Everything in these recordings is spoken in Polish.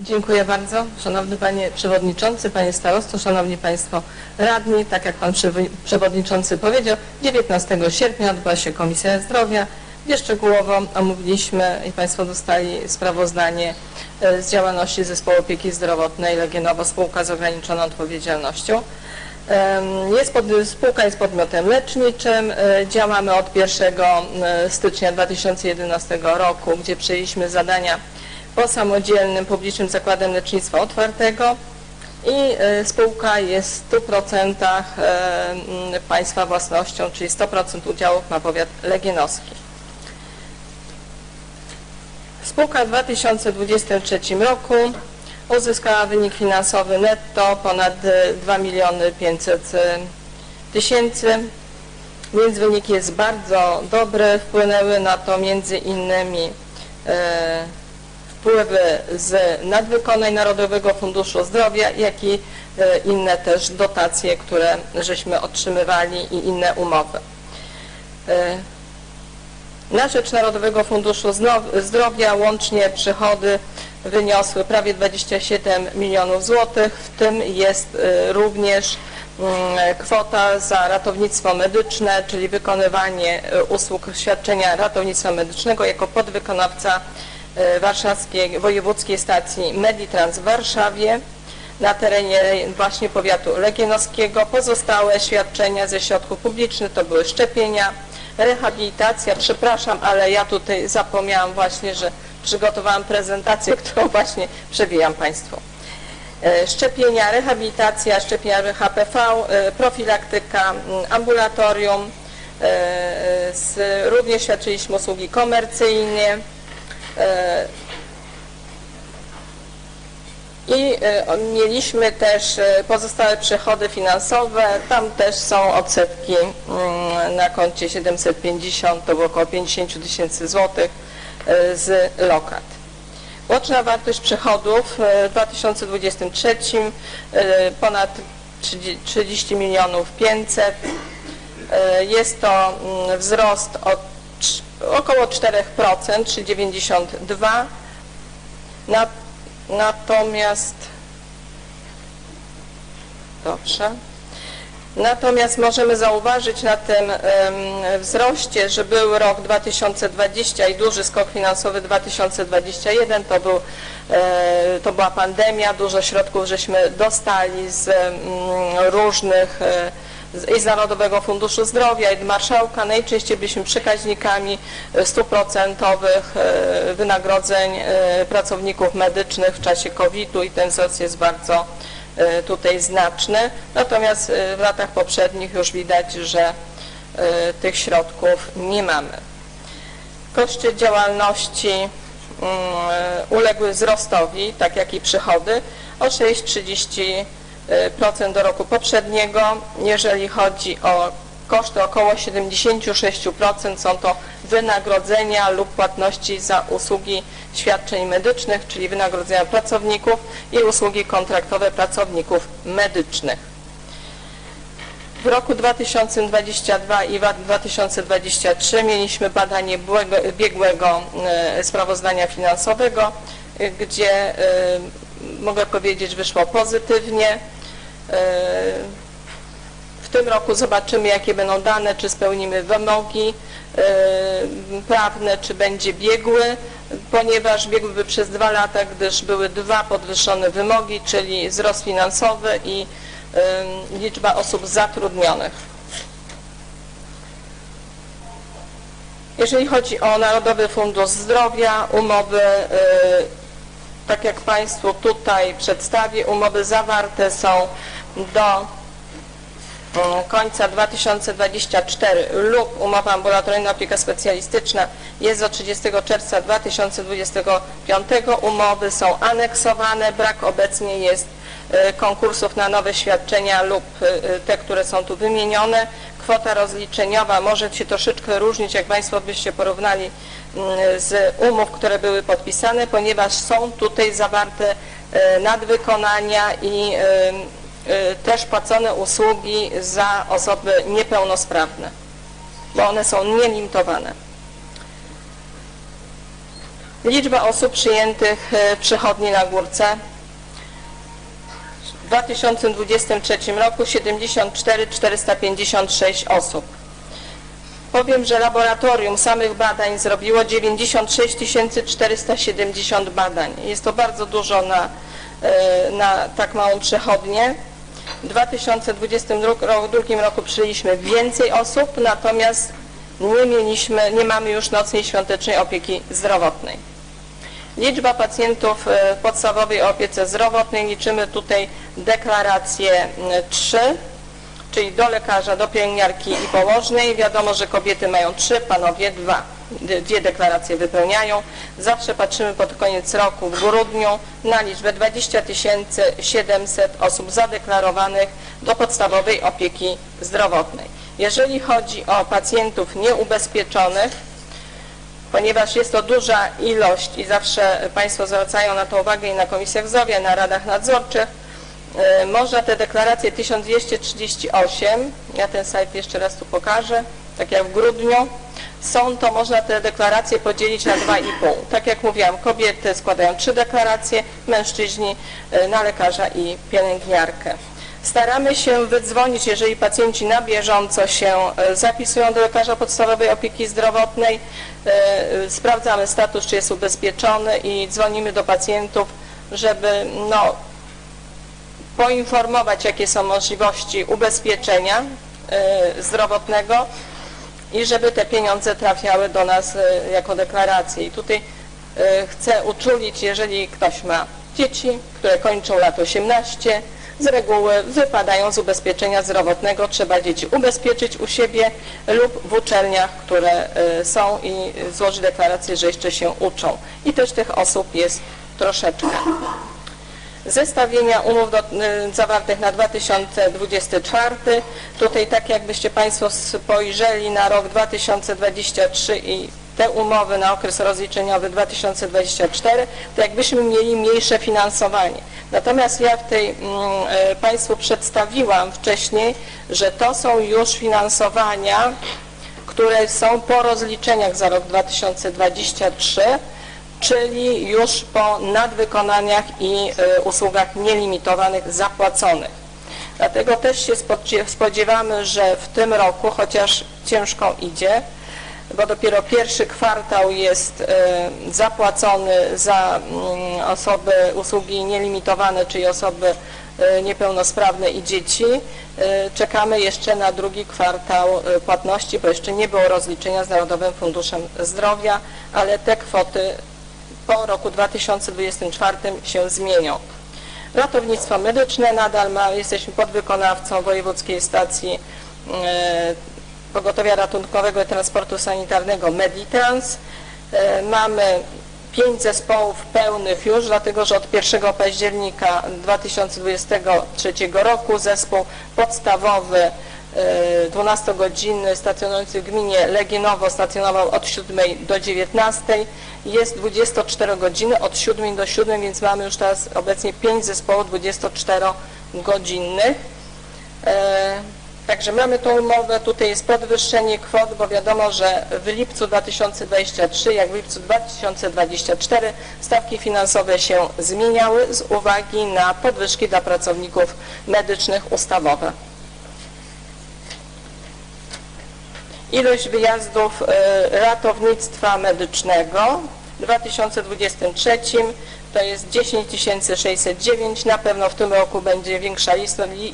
Dziękuję bardzo. Szanowny Panie Przewodniczący, Panie Starosto, Szanowni Państwo Radni, tak jak Pan Przewodniczący powiedział, 19 sierpnia odbyła się Komisja Zdrowia, gdzie szczegółowo omówiliśmy i Państwo dostali sprawozdanie e, z działalności Zespołu Opieki Zdrowotnej Legionowo Spółka z ograniczoną odpowiedzialnością. Jest pod, spółka jest podmiotem leczniczym. E, Działamy od 1 e, stycznia 2011 roku, gdzie przejęliśmy zadania po samodzielnym publicznym zakładem lecznictwa otwartego i e, spółka jest w 100% e, m, państwa własnością, czyli 100% udziałów ma powiat legienowski. Spółka w 2023 roku uzyskała wynik finansowy netto ponad e, 2 miliony 500 e, tysięcy, więc wynik jest bardzo dobry. Wpłynęły na to między innymi wpływy z nadwykonań Narodowego Funduszu Zdrowia, jak i e, inne też dotacje, które żeśmy otrzymywali i inne umowy. E, Na rzecz Narodowego Funduszu Zdrowia łącznie przychody wyniosły prawie 27 milionów złotych, w tym jest e, również mm, kwota za ratownictwo medyczne, czyli wykonywanie usług świadczenia ratownictwa medycznego jako podwykonawca Warszawskiej Wojewódzkiej Stacji Meditrans w Warszawie na terenie właśnie powiatu legienowskiego. Pozostałe świadczenia ze środków publicznych to były szczepienia, rehabilitacja. Przepraszam, ale ja tutaj zapomniałam właśnie, że przygotowałam prezentację, którą właśnie przewijam Państwu. E, Szczepienia, rehabilitacja, szczepienia HPV, e, profilaktyka, m, ambulatorium. e, Również świadczyliśmy usługi komercyjne. E, I e, mieliśmy też e, pozostałe przychody finansowe, tam też są odsetki mm, na koncie 750, to było około 50 tysięcy złotych z lokat. Łączna wartość przychodów w 2023 e, ponad 30 30 milionów 500. E, Jest to mm, wzrost od około 4%, czy 92. Na, natomiast dobrze. Natomiast możemy zauważyć na tym wzroście, że był rok 2020 i duży skok finansowy 2021, to, był, e, to była pandemia, dużo środków żeśmy dostali z różnych e, i z Narodowego Funduszu Zdrowia, i marszałka. Najczęściej byliśmy przekaźnikami stuprocentowych e, wynagrodzeń e, pracowników medycznych w czasie COVID-u i ten wzrost jest bardzo e, tutaj znaczny. Natomiast w latach poprzednich już widać, że tych środków nie mamy. Koszty działalności mm, uległy wzrostowi, tak jak i przychody, o 6,30% do roku poprzedniego. Jeżeli chodzi o koszty, około 76% są to wynagrodzenia lub płatności za usługi świadczeń medycznych, czyli wynagrodzenia pracowników i usługi kontraktowe pracowników medycznych. W roku 2022 i wa- 2023 mieliśmy badanie biegłego, e, sprawozdania finansowego, e, gdzie e, mogę powiedzieć wyszło pozytywnie. E, W tym roku zobaczymy jakie będą dane, czy spełnimy wymogi e, prawne, czy będzie biegły, ponieważ biegłyby przez dwa lata, gdyż były dwa podwyższone wymogi, czyli wzrost finansowy i em, liczba osób zatrudnionych. Jeżeli chodzi o Narodowy Fundusz Zdrowia, umowy, e, tak jak Państwu tutaj przedstawię, umowy zawarte są do mm, końca 2024 lub umowa ambulatoryjna opieka specjalistyczna jest do 30 czerwca 2025. Umowy są aneksowane, brak obecnie jest e, konkursów na nowe świadczenia lub e, te, które są tu wymienione. Kwota rozliczeniowa może się troszeczkę różnić, jak Państwo byście porównali z umów, które były podpisane, ponieważ są tutaj zawarte e, nadwykonania i e, e, też płacone usługi za osoby niepełnosprawne, bo one są nielimitowane. Liczba osób przyjętych w przychodni na Górce w 2023 roku 74 456 osób. Powiem, że laboratorium samych badań zrobiło 96 470 badań. Jest to bardzo dużo na, e, na tak małą przechodnię. W 2022 roku przyjęliśmy więcej osób, natomiast nie, mieliśmy, nie mamy już nocnej świątecznej opieki zdrowotnej. Liczba pacjentów e, w podstawowej opiece zdrowotnej liczymy tutaj deklarację m, 3, czyli do lekarza, do pielęgniarki i położnej. Wiadomo, że kobiety mają 3, panowie 2. Dwie deklaracje wypełniają. Zawsze patrzymy pod koniec roku w grudniu na liczbę 20 700 osób zadeklarowanych do podstawowej opieki zdrowotnej. Jeżeli chodzi o pacjentów nieubezpieczonych, ponieważ jest to duża ilość i zawsze Państwo zwracają na to uwagę i na komisjach zdrowia, na radach nadzorczych, można te deklaracje 1238, ja ten slajd jeszcze raz tu pokażę, tak jak w grudniu, są to, można te deklaracje podzielić na 2,5. Tak jak mówiłam, kobiety składają trzy deklaracje, mężczyźni y, na lekarza i pielęgniarkę. Staramy się wydzwonić, jeżeli pacjenci na bieżąco się e, zapisują do lekarza podstawowej opieki zdrowotnej, e, e, sprawdzamy status, czy jest ubezpieczony i dzwonimy do pacjentów, żeby no, poinformować, jakie są możliwości ubezpieczenia zdrowotnego i żeby te pieniądze trafiały do nas jako deklaracje. I tutaj chcę uczulić, jeżeli ktoś ma dzieci, które kończą lat 18, z reguły wypadają z ubezpieczenia zdrowotnego. Trzeba dzieci ubezpieczyć u siebie lub w uczelniach, które są i złożyć deklarację, że jeszcze się uczą. I też tych osób jest troszeczkę. Zestawienia umów do, y, zawartych na 2024. Tutaj tak jakbyście Państwo spojrzeli na rok 2023 i te umowy na okres rozliczeniowy 2024, to jakbyśmy mieli mniejsze finansowanie. Natomiast ja w tej mm, e, Państwu przedstawiłam wcześniej, że to są już finansowania, które są po rozliczeniach za rok 2023, czyli już po nadwykonaniach i e, usługach nielimitowanych zapłaconych. Dlatego też się spodziewamy, że w tym roku, chociaż ciężko idzie, bo dopiero pierwszy kwartał jest e, zapłacony za mm, osoby, usługi nielimitowane, czyli osoby e, niepełnosprawne i dzieci. Czekamy jeszcze na drugi kwartał płatności, bo jeszcze nie było rozliczenia z Narodowym Funduszem Zdrowia, ale te kwoty po roku 2024 się zmienią. Ratownictwo medyczne nadal ma, jesteśmy podwykonawcą Wojewódzkiej Stacji Pogotowia Ratunkowego i Transportu Sanitarnego Meditrans. E, mamy pięć zespołów pełnych już, dlatego że od 1 października 2023 roku zespół podstawowy 12-godzinny stacjonujący w gminie Legionowo stacjonował od 7 do 19. Jest 24 godziny od 7 do 7, więc mamy już teraz obecnie 5 zespołów 24-godzinnych. Także mamy tą umowę, tutaj jest podwyższenie kwot, bo wiadomo, że w lipcu 2023, jak w lipcu 2024 stawki finansowe się zmieniały z uwagi na podwyżki dla pracowników medycznych ustawowe. Ilość wyjazdów y, ratownictwa medycznego w 2023 to jest 10 609. Na pewno w tym roku będzie większa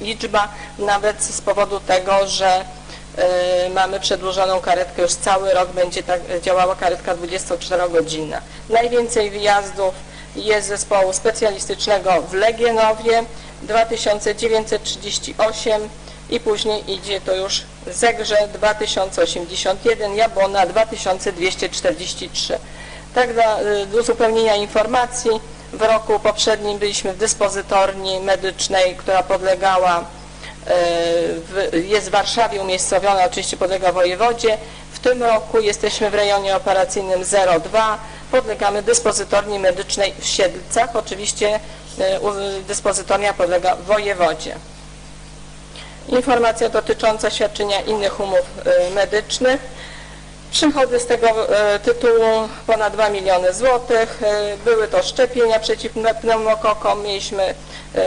liczba, nawet z powodu tego, że y, mamy przedłużoną karetkę, już cały rok będzie tak, działała karetka 24-godzinna. Najwięcej wyjazdów jest zespołu specjalistycznego w Legionowie 2938 i później idzie to już Zegrze 2081, Jabłona 2243. Tak y, uzupełnienia informacji, w roku poprzednim byliśmy w dyspozytorni medycznej, która podlegała, y, jest w Warszawie umiejscowiona, oczywiście podlega wojewodzie. W tym roku jesteśmy w rejonie operacyjnym 02, podlegamy dyspozytorni medycznej w Siedlcach. Oczywiście y, dyspozytornia podlega wojewodzie. Informacja dotycząca świadczenia innych umów medycznych. Przychody z tego e, tytułu ponad 2 miliony złotych. E, Były to szczepienia przeciw pneumokokom. Mieliśmy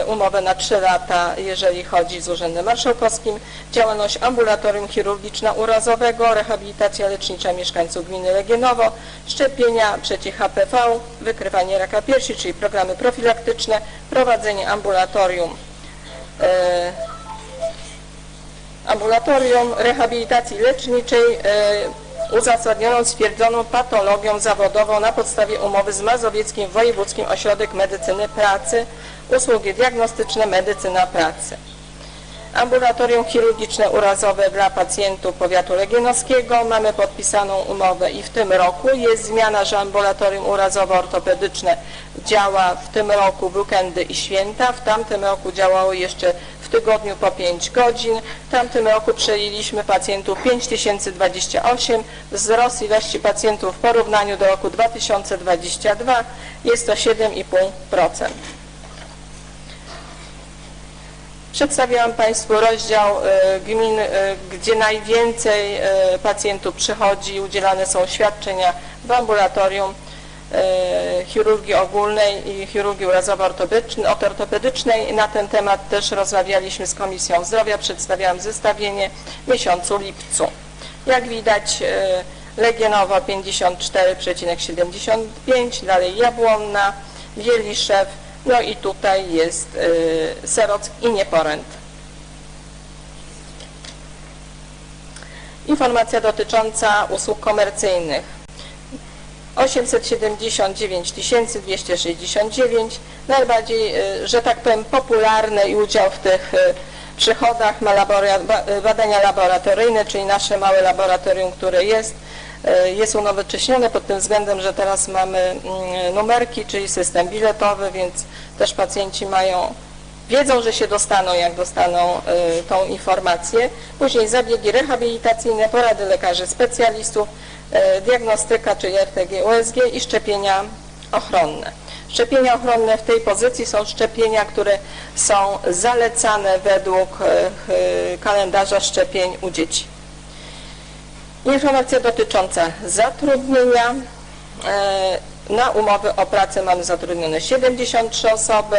umowę na 3 lata, jeżeli chodzi z Urzędem Marszałkowskim. Działalność ambulatorium chirurgiczno-urazowego, rehabilitacja lecznicza mieszkańców gminy Legienowo, szczepienia przeciw HPV, wykrywanie raka piersi, czyli programy profilaktyczne, prowadzenie ambulatorium e, ambulatorium rehabilitacji leczniczej e, uzasadnioną stwierdzoną patologią zawodową na podstawie umowy z Mazowieckim Wojewódzkim Ośrodek Medycyny Pracy, usługi diagnostyczne Medycyna Pracy. Ambulatorium chirurgiczne urazowe dla pacjentów powiatu legienowskiego. Mamy podpisaną umowę i w tym roku jest zmiana, że ambulatorium urazowo-ortopedyczne działa w tym roku w weekendy i święta. W tamtym roku działało jeszcze w tygodniu po 5 godzin. W tamtym roku przejęliśmy pacjentów 5028. Wzrost ilości pacjentów w porównaniu do roku 2022 jest to 7,5%. Przedstawiałam Państwu rozdział e, gmin, e, gdzie najwięcej e, pacjentów przychodzi, udzielane są świadczenia w ambulatorium chirurgii ogólnej i chirurgii urazowo-ortopedycznej. Na ten temat też rozmawialiśmy z Komisją Zdrowia, przedstawiałam zestawienie w miesiącu lipcu. Jak widać Legionowo 54,75, dalej Jabłonna, Wieliszew, no i tutaj jest y, Serock i Nieporęt. Informacja dotycząca usług komercyjnych. 879 269. Najbardziej, y, że tak powiem, popularny i udział w tych y, przychodach ma labora, badania laboratoryjne, czyli nasze małe laboratorium, które jest jest unowocześnione pod tym względem, że teraz mamy mm, numerki, czyli system biletowy, więc też pacjenci mają wiedzą, że się dostaną, jak dostaną y, tą informację. Później zabiegi rehabilitacyjne, porady lekarzy specjalistów, y, diagnostyka, czyli RTG, USG i szczepienia ochronne. Szczepienia ochronne w tej pozycji są szczepienia, które są zalecane według y, kalendarza szczepień u dzieci. Informacja dotycząca zatrudnienia. E, na umowy o pracę mamy zatrudnione 73 osoby,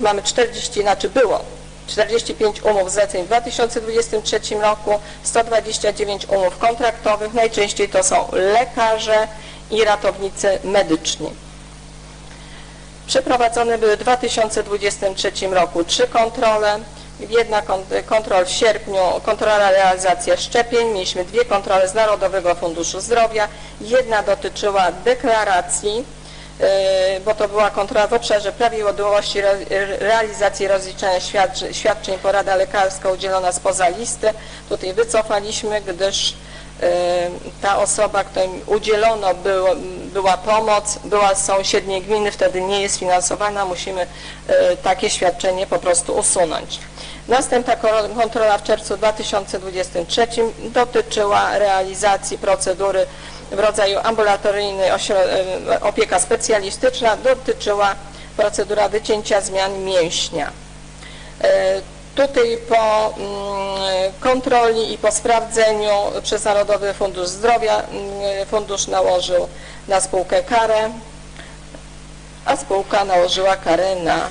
mamy 40, znaczy było 45 umów zleceń w 2023 roku, 129 umów kontraktowych, najczęściej to są lekarze i ratownicy medyczni. Przeprowadzone były w 2023 roku trzy kontrole, jedna kontrola w sierpniu, kontrola realizacja szczepień, mieliśmy dwie kontrole z Narodowego Funduszu Zdrowia, jedna dotyczyła deklaracji, bo to była kontrola w obszarze prawidłowości realizacji rozliczania świadczeń, porada lekarska udzielona spoza listy. Tutaj wycofaliśmy, gdyż y, ta osoba, której udzielono było, była pomoc, była z sąsiedniej gminy, wtedy nie jest finansowana, musimy y, takie świadczenie po prostu usunąć. Następna kontrola w czerwcu 2023 dotyczyła realizacji procedury w rodzaju ambulatoryjnej e, opieka specjalistyczna, dotyczyła procedura wycięcia zmian mięśnia. E, tutaj po mm, kontroli i po sprawdzeniu przez Narodowy Fundusz Zdrowia mm, fundusz nałożył na spółkę karę, a spółka nałożyła karę na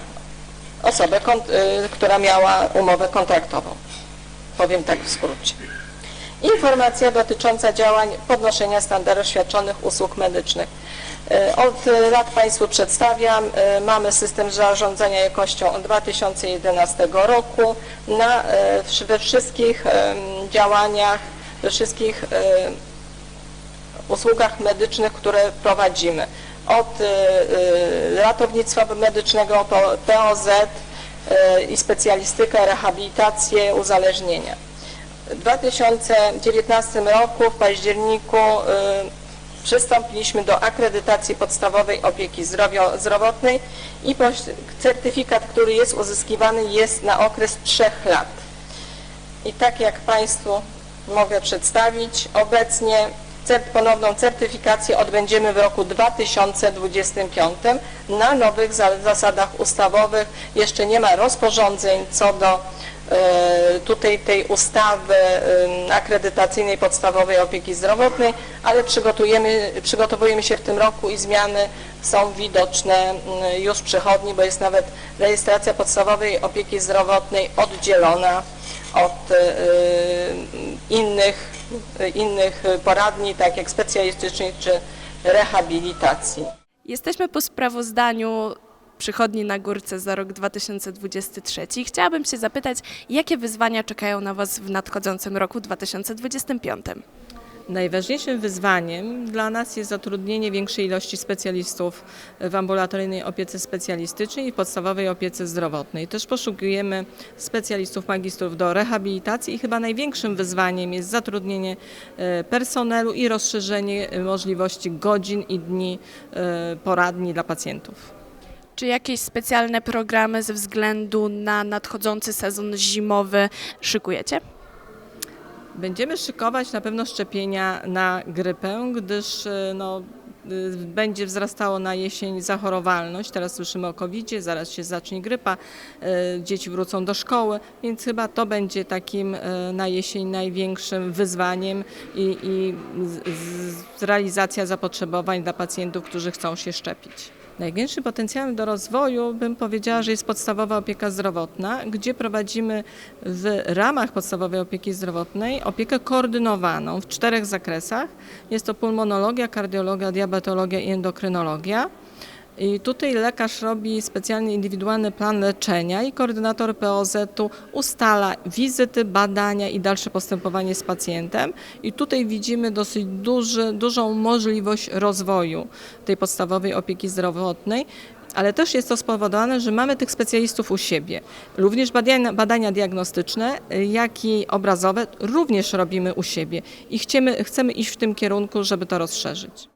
osobę, y, która miała umowę kontraktową. Powiem tak w skrócie. Informacja dotycząca działań podnoszenia standardów świadczonych usług medycznych. Y, od lat Państwu przedstawiam, y, mamy system zarządzania jakością od 2011 roku na, we wszystkich działaniach, we wszystkich usługach medycznych, które prowadzimy od ratownictwa medycznego po POZ i specjalistykę, rehabilitację, uzależnienia. W 2019 roku w październiku przystąpiliśmy do akredytacji podstawowej opieki zdrowotnej i certyfikat, który jest uzyskiwany jest na okres trzech lat. I tak jak Państwu mogę przedstawić, obecnie ponowną certyfikację odbędziemy w roku 2025 na nowych zasadach ustawowych. Jeszcze nie ma rozporządzeń co do tutaj tej ustawy akredytacyjnej podstawowej opieki zdrowotnej, ale przygotujemy, przygotowujemy się w tym roku i zmiany są widoczne już w przychodni, bo jest nawet rejestracja podstawowej opieki zdrowotnej oddzielona od e, innych, innych poradni, tak jak specjalistycznych czy rehabilitacji. Jesteśmy po sprawozdaniu przychodni na górce za rok 2023. Chciałabym się zapytać, jakie wyzwania czekają na Was w nadchodzącym roku 2025? Najważniejszym wyzwaniem dla nas jest zatrudnienie większej ilości specjalistów w ambulatoryjnej opiece specjalistycznej i podstawowej opiece zdrowotnej. Też poszukujemy specjalistów, magistrów do rehabilitacji i chyba największym wyzwaniem jest zatrudnienie e, personelu i rozszerzenie możliwości godzin i dni e, poradni dla pacjentów. Czy jakieś specjalne programy ze względu na nadchodzący sezon zimowy szykujecie? Będziemy szykować na pewno szczepienia na grypę, gdyż e, no, y, będzie wzrastało na jesień zachorowalność. Teraz słyszymy o covid zaraz się zacznie grypa, e, dzieci wrócą do szkoły, więc chyba to będzie takim e, na jesień największym wyzwaniem i, i realizacja zapotrzebowań dla pacjentów, którzy chcą się szczepić. Największym potencjałem do rozwoju bym powiedziała, że jest podstawowa opieka zdrowotna, gdzie prowadzimy w ramach podstawowej opieki zdrowotnej opiekę koordynowaną w czterech zakresach. Jest to pulmonologia, kardiologia, diabetologia i endokrynologia. I tutaj lekarz robi specjalnie indywidualny plan leczenia i koordynator POZ-u ustala wizyty, badania i dalsze postępowanie z pacjentem. I tutaj widzimy dosyć duży, dużą możliwość rozwoju tej podstawowej opieki zdrowotnej. Ale też jest to spowodowane, że mamy tych specjalistów u siebie. Również badania, badania diagnostyczne, jak i obrazowe również robimy u siebie i chcemy, chcemy iść w tym kierunku, żeby to rozszerzyć.